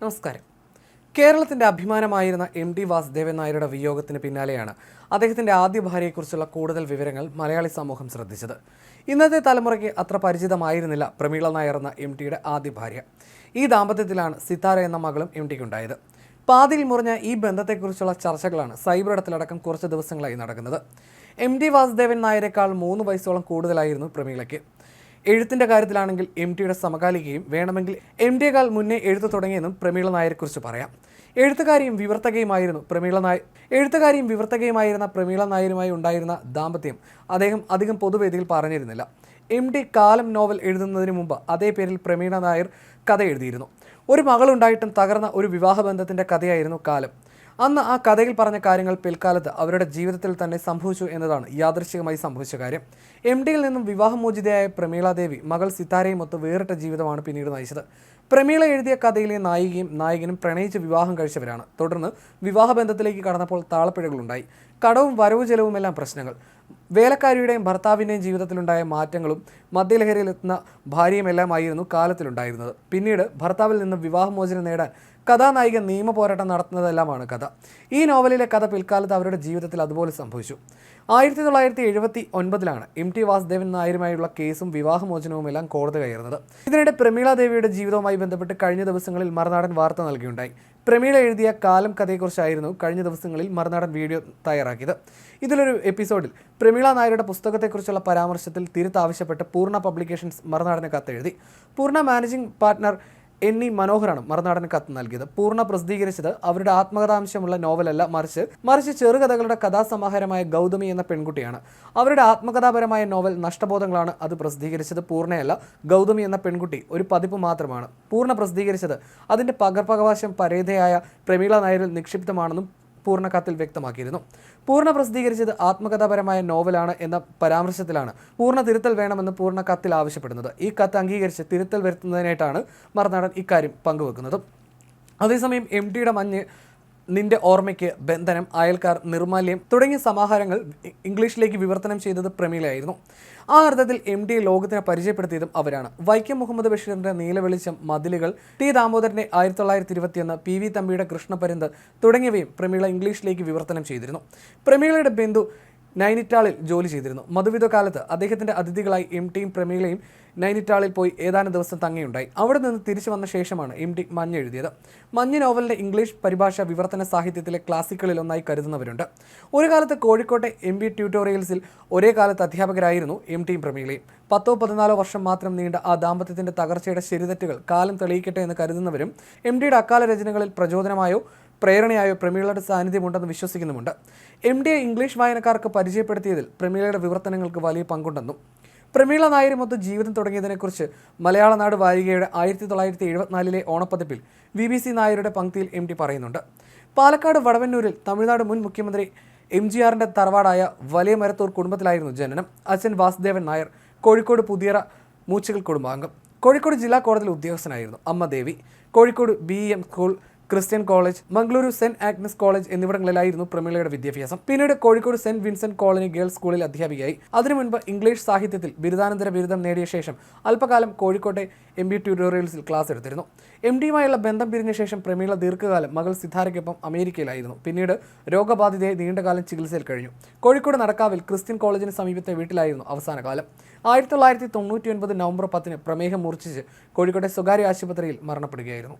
നമസ്കാരം. കേരളത്തിന്റെ അഭിമാനമായിരുന്ന M D Vasudevan നായരുടെ വിയോഗത്തിന് പിന്നാലെയാണ് അദ്ദേഹത്തിന്റെ ആദ്യ ഭാര്യയെക്കുറിച്ചുള്ള കൂടുതൽ വിവരങ്ങൾ മലയാളി സമൂഹം ശ്രദ്ധിച്ചത്. ഇന്നത്തെ തലമുറയ്ക്ക് അത്ര പരിചിതമായിരുന്നില്ല പ്രമീള നായർ എന്ന എം ടിയുടെ ആദ്യ ഭാര്യ. ഈ ദാമ്പത്യത്തിലാണ് സിത്താര എന്ന മകളും എം ടിക്കുണ്ടായത് പാതിയിൽ മുറിഞ്ഞ ഈ ബന്ധത്തെക്കുറിച്ചുള്ള ചർച്ചകളാണ് സൈബർ ഇടത്തിലടക്കം കുറച്ച് ദിവസങ്ങളായി നടക്കുന്നത്. എം ടി വാസുദേവൻ നായരെക്കാൾ മൂന്ന് വയസ്സോളം കൂടുതലായിരുന്നു പ്രമീളയ്ക്ക്. എഴുത്തിന്റെ കാര്യത്തിലാണെങ്കിൽ എം ടിയുടെ സമകാലികയും വേണമെങ്കിൽ എം ടിയേക്കാൾ മുന്നേ എഴുത്തു തുടങ്ങിയെന്നും പ്രമീള നായരെക്കുറിച്ച് പറയാം. എഴുത്തുകാരിയും വിവർത്തകയുമായിരുന്നു പ്രമീള നായർ. എഴുത്തുകാരിയും വിവർത്തകയുമായിരുന്ന പ്രമീള നായരുമായി ഉണ്ടായിരുന്ന ദാമ്പത്യം അദ്ദേഹം അധികം പൊതുവേദിയിൽ പറഞ്ഞിരുന്നില്ല. എം ടി കാലം നോവൽ എഴുതുന്നതിന് മുമ്പ് അതേ പേരിൽ പ്രമീള നായർ കഥ എഴുതിയിരുന്നു. ഒരു മകളുണ്ടായിട്ടും തകർന്ന ഒരു വിവാഹബന്ധത്തിന്റെ കഥയായിരുന്നു കാലം. അന്ന് ആ കഥയിൽ പറഞ്ഞ കാര്യങ്ങൾ പിൽക്കാലത്ത് അവരുടെ ജീവിതത്തിൽ തന്നെ സംഭവിച്ചു എന്നതാണ് യാദൃശികമായി സംഭവിച്ച കാര്യം. എം ഡിയിൽ നിന്നും വിവാഹമോചിതയായ പ്രമീളാദേവി മകൾ സിതാരയും ഒത്ത് വേറിട്ട ജീവിതമാണ് പിന്നീട് നയിച്ചത്. പ്രമീള എഴുതിയ കഥയിലെ നായികയും നായകനും പ്രണയിച്ച് വിവാഹം കഴിച്ചവരാണ്. തുടർന്ന് വിവാഹബന്ധത്തിലേക്ക് കടന്നപ്പോൾ താളപ്പിഴകളുണ്ടായി. കടവും വരവ് ചെലവുമെല്ലാം പ്രശ്നങ്ങൾ. വേലക്കാരിയുടെയും ഭർത്താവിന്റെയും ജീവിതത്തിലുണ്ടായ മാറ്റങ്ങളും മദ്യലഹരിയിലെത്തുന്ന ഭാര്യയുമെല്ലാമായിരുന്നു കാലത്തിലുണ്ടായിരുന്നത്. പിന്നീട് ഭർത്താവിൽ നിന്ന് വിവാഹമോചനം നേടാൻ കഥാനായിക നിയമ പോരാട്ടം നടത്തുന്നതെല്ലാമാണ് കഥ. ഈ നോവലിലെ കഥ പിൽക്കാലത്ത് അവരുടെ ജീവിതത്തിൽ അതുപോലെ സംഭവിച്ചു. ആയിരത്തി തൊള്ളായിരത്തി എഴുപത്തി ഒൻപതിലാണ് എം ടി വാസുദേവൻ നായരുമായുള്ള കേസും വിവാഹമോചനവുമെല്ലാം കോടതി കയറുന്നത്. ഇതിനിടെ പ്രമീള ദേവിയുടെ ജീവിതവുമായി ബന്ധപ്പെട്ട് കഴിഞ്ഞ ദിവസങ്ങളിൽ മറുനാടൻ വാർത്ത നൽകിയുണ്ടായി. പ്രമീള എഴുതിയ കാലം കഥയെക്കുറിച്ചായിരുന്നു കഴിഞ്ഞ ദിവസങ്ങളിൽ മറുനാടൻ വീഡിയോ തയ്യാറാക്കിയത്. ഇതിലൊരു എപ്പിസോഡിൽ പ്രമീള നായരുടെ പുസ്തകത്തെക്കുറിച്ചുള്ള പരാമർശത്തിൽ തിരുത്താവശ്യപ്പെട്ട് പൂർണ പബ്ലിക്കേഷൻസ് മറുനാടന് കത്തെഴുതി. പൂർണ മാനേജിംഗ് പാർട്ട്ണർ എൻ മനോഹരാണ് മറുനാടന് കത്ത് നൽകിയത്. പൂർണ പ്രസിദ്ധീകരിച്ചത് അവരുടെ ആത്മകഥാംശമുള്ള നോവലല്ല മറിച്ച് മറിച്ച് ചെറുകഥകളുടെ കഥാസമാഹാരമായ ഗൗതമി എന്ന പെൺകുട്ടിയാണ്. അവരുടെ ആത്മകഥാപരമായ നോവൽ നഷ്ടബോധങ്ങളാണ് അത് പ്രസിദ്ധീകരിച്ചത്. പൂർണയല്ല ഗൗതമി എന്ന പെൺകുട്ടി ഒരു പതിപ്പ് മാത്രമാണ്. പൂർണ പ്രസിദ്ധീകരിച്ചത് അതിന്റെ പകർപ്പകവാശം പരേതയായ പ്രമീള നായരിൽ നിക്ഷിപ്തമാണെന്നും പൂർണ കത്തിൽ വ്യക്തമാക്കിയിരുന്നു. പൂർണ പ്രസിദ്ധീകരിച്ചത് ആത്മകഥാപരമായ നോവലാണ് എന്ന പരാമർശത്തിലാണ് പൂർണ തിരുത്തൽ വേണമെന്ന് പൂർണ കത്തിൽ ആവശ്യപ്പെടുന്നത്. ഈ കത്ത് അംഗീകരിച്ച് തിരുത്തൽ വരുത്തുന്നതിനായിട്ടാണ് മറുനാടൻ ഇക്കാര്യം പങ്കുവെക്കുന്നത്. അതേസമയം എം ടിയുടെ മഞ്ഞ് നിന്റെ ഓർമ്മയ്ക്ക് ബന്ധനം അയൽക്കാർ നിർമാല്യം തുടങ്ങിയ സമാഹാരങ്ങൾ ഇംഗ്ലീഷിലേക്ക് വിവർത്തനം ചെയ്തത് പ്രമീളയായിരുന്നു. ആ അർത്ഥത്തിൽ എം ഡിയെ ലോകത്തിന് പരിചയപ്പെടുത്തിയതും അവരാണ്. വൈക്കം മുഹമ്മദ് ബഷീറിന്റെ നീലവെളിച്ചം മതിലുകൾ ടി ദാമോദരന്റെ ആയിരത്തി തൊള്ളായിരത്തി ഇരുപത്തിയൊന്ന് പി വി തമ്പിയുടെ കൃഷ്ണപരിന്ത് തുടങ്ങിയവയും പ്രമീള ഇംഗ്ലീഷിലേക്ക് വിവർത്തനം ചെയ്തിരുന്നു. പ്രമീളയുടെ ബന്ധു നൈനിറ്റാളിൽ ജോലി ചെയ്തിരുന്നു. മധുവിധ കാലത്ത് അദ്ദേഹത്തിന്റെ അതിഥികളായി എം ടിയും പ്രമീളയും നൈനിറ്റാളിൽ പോയി ഏതാനും ദിവസം തങ്ങിയുണ്ടായി. അവിടെ നിന്ന് തിരിച്ചു വന്ന ശേഷമാണ് എം ടി മഞ്ഞ് എഴുതിയത്. മഞ്ഞ് നോവലിന്റെ ഇംഗ്ലീഷ് പരിഭാഷ വിവർത്തന സാഹിത്യത്തിലെ ക്ലാസിക്കുകളിൽ ഒന്നായി കരുതുന്നവരുണ്ട്. ഒരു കാലത്ത് കോഴിക്കോട്ടെ എം ബി ട്യൂട്ടോറിയൽസിൽ ഒരേ കാലത്ത് അധ്യാപകരായിരുന്നു എം ടിയും പ്രമീളയും. പത്തോ പതിനാലോ വർഷം മാത്രം നീണ്ട ആ ദാമ്പത്യത്തിന്റെ തകർച്ചയുടെ ശരിതെറ്റുകൾ കാലം തെളിയിക്കട്ടെ എന്ന് കരുതുന്നവരും എം ടിയുടെ അക്കാല രചനകളിൽ പ്രചോദനമായോ പ്രേരണയായോ പ്രമീളയുടെ സാന്നിധ്യമുണ്ടെന്ന് വിശ്വസിക്കുന്നുമുണ്ട്. എം ഡി എ ഇംഗ്ലീഷ് വായനക്കാർക്ക് പരിചയപ്പെടുത്തിയതിൽ പ്രമീളയുടെ വിവർത്തനങ്ങൾക്ക് വലിയ പങ്കുണ്ടെന്നും പ്രമീള നായരുമൊത്ത് ജീവിതം തുടങ്ങിയതിനെക്കുറിച്ച് മലയാള നാട് വാരികയുടെ ആയിരത്തി തൊള്ളായിരത്തി എഴുപത്തിനാലിലെ ഓണപ്പതിപ്പിൽ വി ബി സി നായരുടെ പങ്ക്തിയിൽ എം ടി പറയുന്നുണ്ട്. പാലക്കാട് വടവന്നൂരിൽ തമിഴ്നാട് മുൻ മുഖ്യമന്ത്രി എം ജി ആറിന്റെ തറവാടായ വലിയ മരത്തൂർ കുടുംബത്തിലായിരുന്നു ജനനം. അച്ഛൻ വാസുദേവൻ നായർ കോഴിക്കോട് പുതിയറ മൂച്ചകൾ കുടുംബാംഗം. കോഴിക്കോട് ജില്ലാ കോടതിയിൽ ഉദ്യോഗസ്ഥനായിരുന്നു അമ്മ Devi. Kozhikode B M school Christian college Mangaluru saint Agnes college എന്നിവിടങ്ങളിലായിരുന്നു പ്രമീളയുടെ വിദ്യാഭ്യാസം. പിന്നീട് Kozhikode saint Vincent colony girls സ്കൂളിൽ അധ്യാപികയായി. അതിനു മുൻപ് ഇംഗ്ലീഷ് സാഹിത്യത്തിൽ ബിരുദാനന്തര ബിരുദം നേടിയ ശേഷം അല്പകാലം കോഴിക്കോട്ടെ എം ബി ട്യൂട്ടോറിയൽസിൽ ക്ലാസ് എടുത്തിരുന്നു. എം ഡിയുമായുള്ള ബന്ധം പിരിഞ്ഞ ശേഷം പ്രമീള ദീർഘകാലം മകൾ സിദ്ധാരയ്ക്കൊപ്പം അമേരിക്കയിലായിരുന്നു. പിന്നീട് രോഗബാധിതയായി നീണ്ടകാലം ചികിത്സയിൽ കഴിഞ്ഞു. കോഴിക്കോട് നടക്കാവിൽ ക്രിസ്ത്യൻ കോളേജിന് സമീപത്തെ വീട്ടിലായിരുന്നു അവസാന കാലം. ആയിരത്തി തൊള്ളായിരത്തി തൊണ്ണൂറ്റി ഒൻപത് നവംബർ പത്തിന് പ്രമേഹം മൂർച്ഛിച്ച് കോഴിക്കോട്ടെ സ്വകാര്യ ആശുപത്രിയിൽ മരണപ്പെടുകയായിരുന്നു.